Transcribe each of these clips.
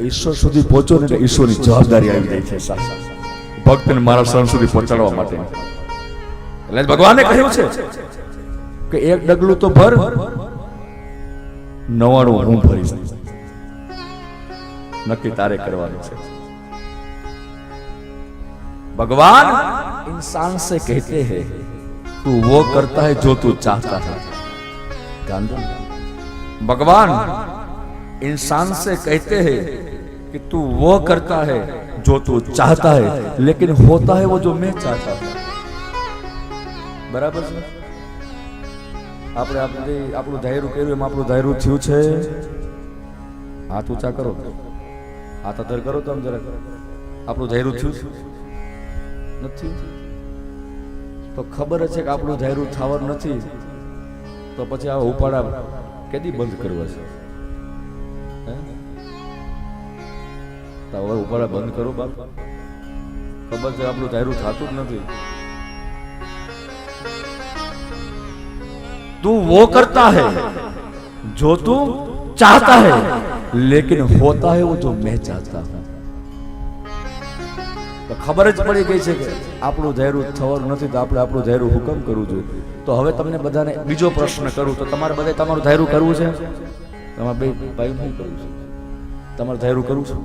ઈશ્વર સુધી પહોંચો ને એટલે ઈશ્વરની જવાબદારી આવી જાય છે સાહેબ ભક્તને મારા શરણ સુધી પહોંચાડવા માટે એટલે જ ભગવાને કહ્યું છે કે એક ડગલું તો ભર નવાણું હું ભરીશ નક્કી તારે કરવાનું છે भगवान इंसान से कहते हैं तू वो करता है जो तू चाहता है ध्यान दो भगवान इंसान से कहते हैं कि तू वो करता है जो तू चाहता है लेकिन होता है वो जो मैं चाहता हूं બરાબર છે આપણે આપણે આપણું ધાયરું કર્યું એમ આપણું ધાયરું થયું છે હાથ ઊંચા કરો હાથ અધર કરો તો આમ જરાક આપણું ધાયરું થયું છે નથી તો ખબર જ છે કે આપણું ધાયરું થવાનું નથી તો પછી આ ઉપાડા કેદી બંધ કરવા છે હે? તા હવે ઉપર બંધ કરો બાપ. ખબર છે, આપણું ધાર્યું થતું જ નથી. તું વો કરતા હે, જો તું ચાહતા હે, લેકિન હોતા હે વો જો મેં ચાહતા હું. તો ખબર જ પડી ગઈ છે કે આપણું ધૈર્યું થવાનું નથી, તો આપણે આપણું ધૈર્યું હુકમ કરવું જોઈએ. તો હવે તમને બધાને બીજો પ્રશ્ન કરું, તો તમારે બધે તમારું ધૈર્યું કરવું છે? તમારે બે ભાઈ શું કરવું છે? તમારે ધૈર્યું કરવું છે?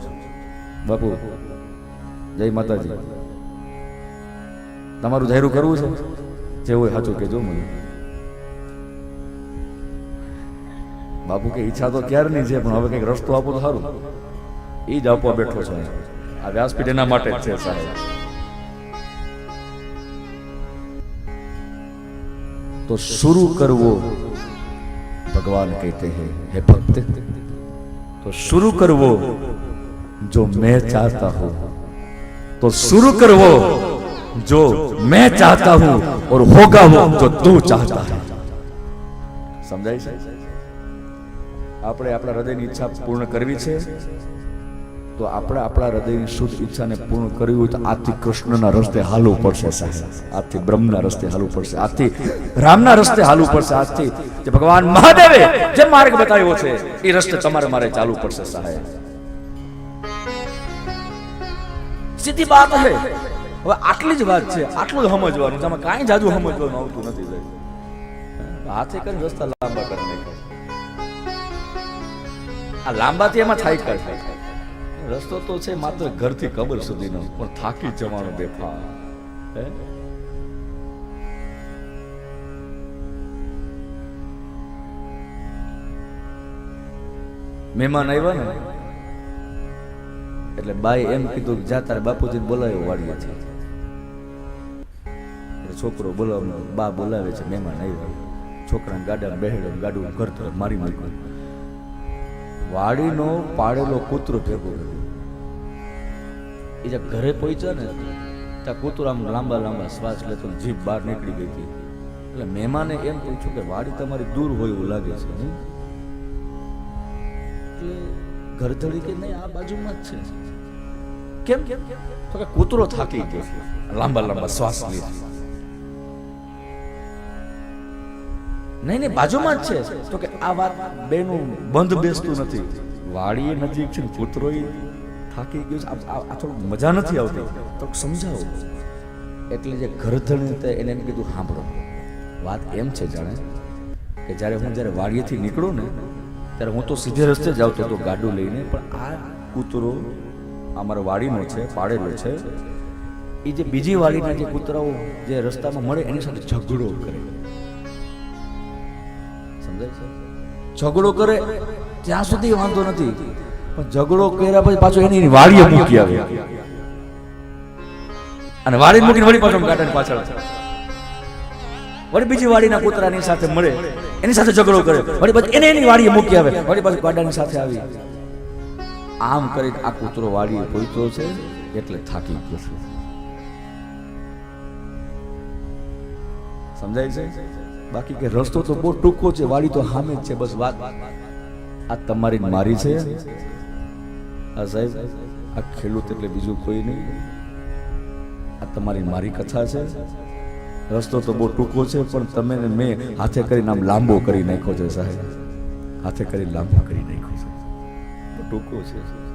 બાપુ, જય માતાજી. તમારું જાહેરું કરવું છે? જે હોય સાચું કેજો મને. બાપુ કે ઈચ્છા તો ક્યારે નહીં છે, પણ હવે કંઈક રસ્તો આપો તો સારું. એ જ આપવા બેઠો છે આ વ્યાસપીઠ એના માટે જ છે સાહેબ. તો શરૂ કરવો ભગવાન કહેતે હે ભક્ત. તો શરૂ કરવો करवो जो मैं चाहता हूं तो शुरू करवो जो मैं चाहता हूं और होगा वो जो तू चाहता है સમજાય છે આપણે આપણા હૃદયની ઈચ્છા પૂર્ણ કરવી છે તો આપણે આપણા હૃદયની શુદ્ધ ઈચ્છાને પૂર્ણ કરવી હોય તો આથી કૃષ્ણના રસ્તે હાલવું પડશે સાહેબ આથી બ્રહ્મના રસ્તે હાલવું પડશે આથી રામના રસ્તે હાલવું પડશે આજથી જે ભગવાન મહાદેવે જે માર્ગ બતાવ્યો છે એ રસ્તે તમારે મારે ચાલવું પડશે સાહેબ સીધી વાત હે હવે આટલી જ વાત છે, આટલું જ સમજવાનું છે. આમાં કાંઈ જાજુ સમજવાનું આવતું નથી સાહેબ. હાથે કરીને રસ્તા લાંબા કરી નાખ્યા. આ લાંબાથી એમાં થાય કર રસ્તો તો છે માત્ર ઘરથી કબર સુધીનો, પણ થાકી જવાનો બેફા હે? મહેમાન આવ્યા ને? એટલે બાઈ એમ કીધું કે જા તારે બાપુજી બોલાવ્યો વાડીએ છે છોકરો બોલાવનો બા બોલાવે છે, મહેમાન આવ્યો છોકરાને ગાડા બેહેડો ગાડું ઘર તરફ મારી મૂક્યું વાડીનો પાડેલો કૂતરો ભેગો એ જે ઘરે પહોંચ્યા ને, ત્યાં કૂતરો આમ લાંબા લાંબા શ્વાસ લેતો જીભ બહાર નીકળી ગઈ હતી. એટલે મહેમાને એમ પૂછ્યું કે વાડી તમારી દૂર હોય એવું લાગે છે? એટલે ઘરધડી કે નહીં, આ બાજુમાં જ છે. કેમ? તો કે કૂતરો થાકી ગયો. લાંબા લાંબા શ્વાસ લે નહીં નહીં, બાજુમાં જ છે. તો કે આ વાત બેનું બંધ બેસતું નથી. વાડીએ નજીક છે કૂતરો થાકી ગયો છે. આ થોડું મજા નથી આવતી. તો સમજાવો. એટલે જે ઘરધણી હતા એને એમ કીધું સાંભળો વાત એમ છે જાણે કે જ્યારે હું જ્યારે વાડીએથી નીકળું ને, ત્યારે હું તો સીધે રસ્તે જ આવતો હતો ગાડું લઈને, પણ આ કૂતરો અમારા વાડીનો છે પાડેલો છે. એ જે બીજી વાડીના જે કૂતરાઓ જે રસ્તામાં મળે, એની સાથે ઝઘડો કરે. સમજાય છે? ઝઘડો કરે, ત્યાં સુધી વાંધો નથી. પણ ઝઘડો કર્યા પછી પાછો એની વાડીએ મૂકી આવે. અને વાડી મૂકીને વળી પાછો ગાર્ડન પાછળ. વળી બીજી વાડીના કૂતરાની સાથે મળે, એની સાથે ઝઘડો કરે. વળી પછી એને એની વાડીએ મૂકી આવે. વળી પાછું ગાર્ડન સાથે આવી. આમ કરીને આ કૂતરો વાડીએ પહોંચ્યો છે, એટલે થાકી ગયો છે. સમજાય છે? બાકી કે રસ્તો તો બહુ ટૂંકો છે, વાડી તો સામે જ છે, બસ વાત. આ તમારી મારી છે? આ સાહેબ, આ ખેડૂત એટલે બીજું કોઈ નહીં. આ તમારી મારી કથા છે. રસ્તો તો બહુ ટૂંકો છે, પણ તમે મેં હાથે કરીને આમ લાંબો કરી નાખ્યો છે સાહેબ. હાથે કરી લાંબો કરી નાખ્યો. ટૂંકું છે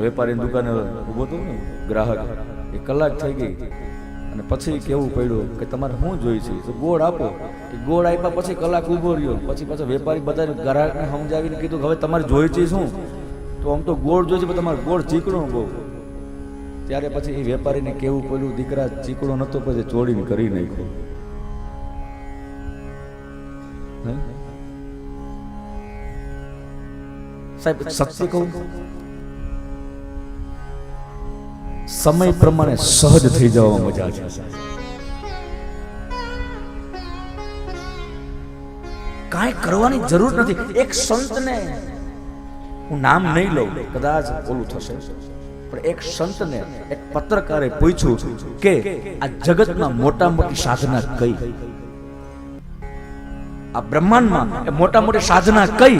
વેપારી દુકાને ઊભો હતો ને ગ્રાહક. એ કલાક થઈ ગઈ. અને પછી કેવું પડ્યું કે તમારે શું જોઈ છે તો ગોળ આપો. એ ગોળ આપ્યા પછી કલાક ઊભો રહ્યો. પછી પાછો વેપારી બધા ગ્રાહકને સમજાવીને કીધું કે હવે તમારે જોઈ છે શું? તો આમ તો ગોળ જોઈએ છે તમારે ગોળ ચીકણો બહુ. ત્યારે પછી એ વેપારીને કેવું પડ્યું, દીકરા ચીકણો નહોતો પછી ચોળીને કરી નાખ્યો. સાહેબ સત્ય કહું? સમય પ્રમાણે સહજ થઈ જવા મજા છે કાંઈ કરવાની જરૂર નથી. એક સંતને હું નામ નહીં લઉં કદાચ ઓલું થશે. પણ એક સંતને એક પત્રકારે પૂછ્યું કે આ જગતમાં મોટા મોટી સાધના કઈ? આ બ્રહ્માંડમાં એ મોટા મોટી સાધના કઈ?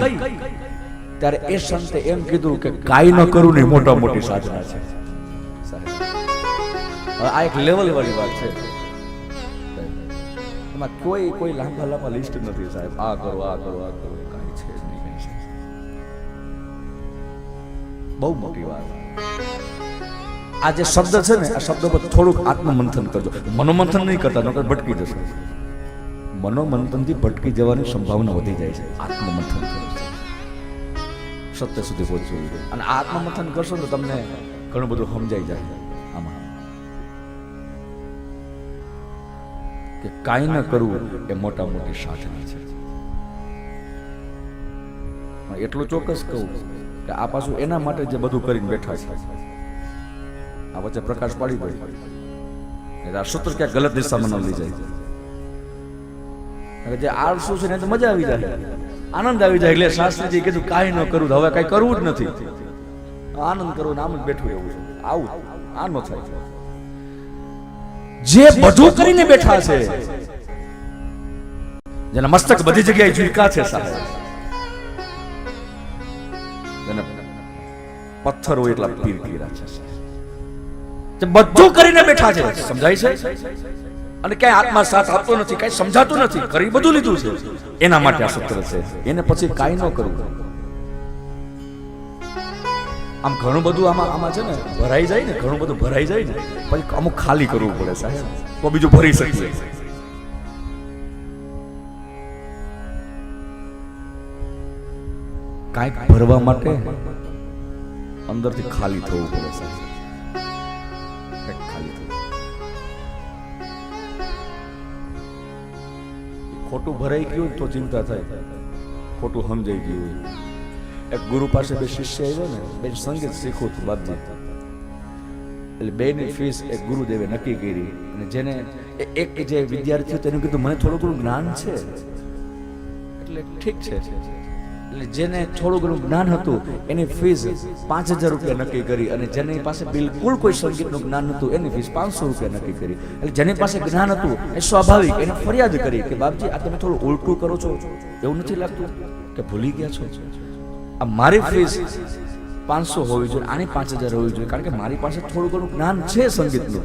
ત્યારે એ સંતે એમ કીધું કે કાંઈ ન કરું ને મોટા મોટી સાધના છે. આ એક લેવલ વાળી વાત છે. એમાં કોઈ કોઈ લાંબા લાંબા લિસ્ટ નથી સાહેબ. આ કરો આ કરો આ કરો કાંઈ છે. બહુ મોટી વાત. આ જે શબ્દ છે ને, આ શબ્દ પર થોડુંક આત્મમંથન કરજો. મનોમંથન નહીં કરતા, નકર ભટકી જશે. મનોમંથનથી ભટકી જવાની સંભાવના વધી જાય છે. આત્મમંથન સત્ય સુધી પહોંચવું જોઈએ. અને આત્મમંથન કરશો તો તમને ઘણું બધું સમજાઈ જાય. આમાં કે કાંઈ ન કરવું એ મોટા મોટી સાધના છે. એટલું ચોક્કસ કહું કે આ પાછું એના માટે જે બધું કરીને બેઠા છે. આ વચ્ચે પ્રકાશ પાડી દો. આ સૂત્ર ક્યાંક ગલત દિશામાં ન લઈ જાય. જે આળસુ છે ને મજા આવી જાય. આનંદ આવી જાય એટલે શાસ્ત્રીજી કીધું, કાંઈ ન કરું, હવે કાંઈ કરવું જ નથી. આનંદ કરવું આમ જ બેઠું એવું છે. આવું, આ ન થાય. જે બધું કરીને બેઠા છે, જેના મસ્તક બધી જગ્યાએ ઝુલકા છે સાહેબ. પથ્થર હોય એટલા પીર પીરા છે બધું કરીને બેઠા છે, સમજાય છે? અને ક્યાંય આત્મા સાથ આપતો નથી કાંઈ સમજાતું નથી, કરી બધું લીધું છે. એના માટે આ સૂત્ર છે. એને પછી કાંઈ ન કરવું. આમ ઘણું બધું આમાં આમાં છે ને, ભરાઈ જાય ને, ઘણું બધું ભરાઈ જાય ને, પછી અમુક ખાલી કરવું પડે સાહેબ. તો બીજું ભરી શકીએ. કાંઈક ભરવા માટે અંદરથી ખાલી થવું પડે સાહેબ. ખોટું ભરાઈ ગયું તો ચિંતા થાય. ખોટું સમજાઈ ગયું. એક ગુરુ પાસે બે શિષ્ય આવ્યો ને, બે સંગીત શીખવું હતું બાદમાં. એટલે બેની ફીસ એક ગુરુદેવે નક્કી કરી. અને જેને એક જે વિદ્યાર્થી તેનું કીધું, મને થોડું થોડું જ્ઞાન છે. એટલે ઠીક છે. એટલે જેને થોડું ઘણું જ્ઞાન હતું, એની ફીસ પાંચ હજાર રૂપિયા નક્કી કરી અને જેની પાસે બિલકુલ કોઈ સંગીતનું જ્ઞાન નહોતું, એની ફીસ પાંચસો રૂપિયા નક્કી કરી. એટલે જેની પાસે જ્ઞાન હતું, એ સ્વાભાવિક, એને ફરિયાદ કરી કે, બાપજી, આ તમે થોડું ઉલટું કરો છો. એવું નથી લાગતું કે ભૂલી ગયા છો? આ મારી ફીસ પાંચસો હોવી જોઈએ, આની પાંચ હજાર હોવી જોઈએ, કારણ કે મારી પાસે થોડું ઘણું જ્ઞાન છે સંગીતનું.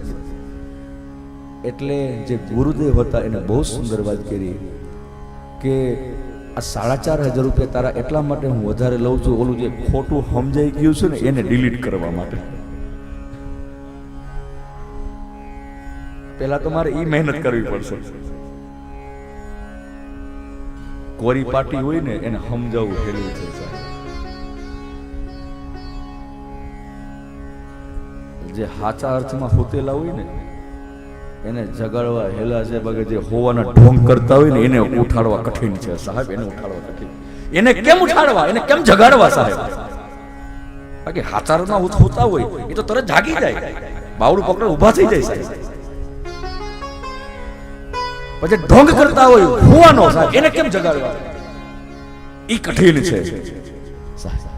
એટલે જે ગુરુદેવ હતા, એને બહુ સુંદર વાત કરી કે આ સાડા ચાર હજાર રૂપિયા તારા એટલા માટે હું વધારે લઉં છું, ઓલું જે ખોટું સમજાઈ ગયું છે ને, એને ડિલીટ કરવા માટે. પેલા તો મારે એ મહેનત કરવી પડશે. કોરી પાટી હોય ને, એને સમજાવવું હેલું છે જે સાચા અર્થમાં હોતેલા હોય ને એને જગાડવા હેલા છે બગે જે હોવાના ઢોંગ કરતા હોય ને એને ઉઠાડવા કઠિન છે સાહેબ, એને ઉઠાડવા કઠિન. એને કેમ ઉઠાડવા? એને કેમ જગાડવા સાહેબ? બાકી હાચારમાં ઉઠતા હોય, એ તો તરત જાગી જાય. બાવડું પકડે ઊભા થઈ જાય સાહેબ. પછી ઢોંગ કરતા હોય, હોવાનો સાહેબ, એને કેમ જગાડવા ઈ કઠિન છે. સાહેબ